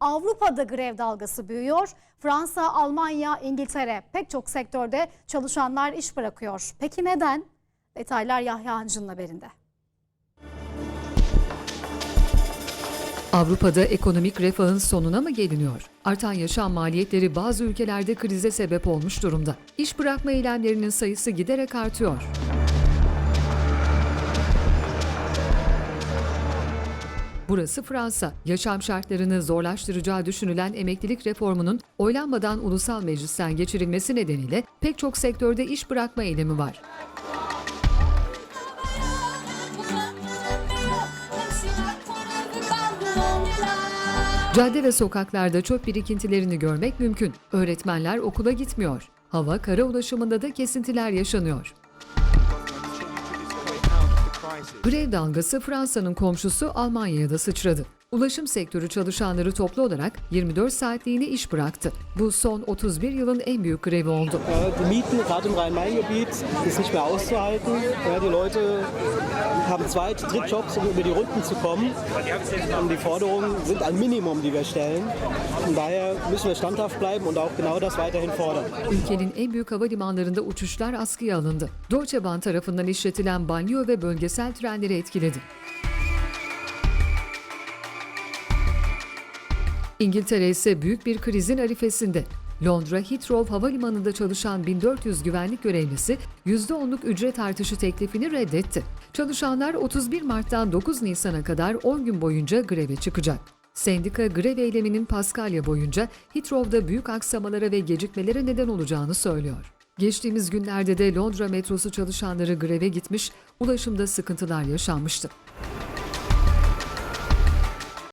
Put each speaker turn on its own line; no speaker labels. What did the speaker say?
Avrupa'da grev dalgası büyüyor. Fransa, Almanya, İngiltere pek çok sektörde çalışanlar iş bırakıyor. Peki neden? Detaylar Yahya Hancı'nın haberinde.
Avrupa'da ekonomik refahın sonuna mı geliniyor? Artan yaşam maliyetleri bazı ülkelerde krize sebep olmuş durumda. İş bırakma eylemlerinin sayısı giderek artıyor. Burası Fransa. Yaşam şartlarını zorlaştıracağı düşünülen emeklilik reformunun oylanmadan ulusal meclisten geçirilmesi nedeniyle pek çok sektörde iş bırakma eylemi var. Cadde ve sokaklarda çöp birikintilerini görmek mümkün. Öğretmenler okula gitmiyor. Hava, kara ulaşımında da kesintiler yaşanıyor. Grev dalgası Fransa'nın komşusu Almanya'ya da sıçradı. Ulaşım sektörü çalışanları toplu olarak 24 saatliğine iş bıraktı. Bu son 31 yılın en büyük grevi oldu.
Die Mieten, gerade im Rhein-Main-Gebiet, ist nicht mehr auszuhalten. Die Leute haben Zweit-, Drittjobs, um über die Runden zu kommen. Und die Forderungen sind ein Minimum, die wir stellen. Von daher müssen wir standhaft bleiben und auch genau das weiterhin fordern.
Ülkenin en büyük havalimanlarında uçuşlar askıya alındı. Deutsche Bahn tarafından işletilen banliyö ve bölgesel trenleri etkiledi. İngiltere ise büyük bir krizin arifesinde. Londra Heathrow Havalimanı'nda çalışan 1400 güvenlik görevlisi %10'luk ücret artışı teklifini reddetti. Çalışanlar 31 Mart'tan 9 Nisan'a kadar 10 gün boyunca greve çıkacak. Sendika grev eyleminin Paskalya boyunca Heathrow'da büyük aksamalara ve gecikmelere neden olacağını söylüyor. Geçtiğimiz günlerde de Londra metrosu çalışanları greve gitmiş, ulaşımda sıkıntılar yaşanmıştı.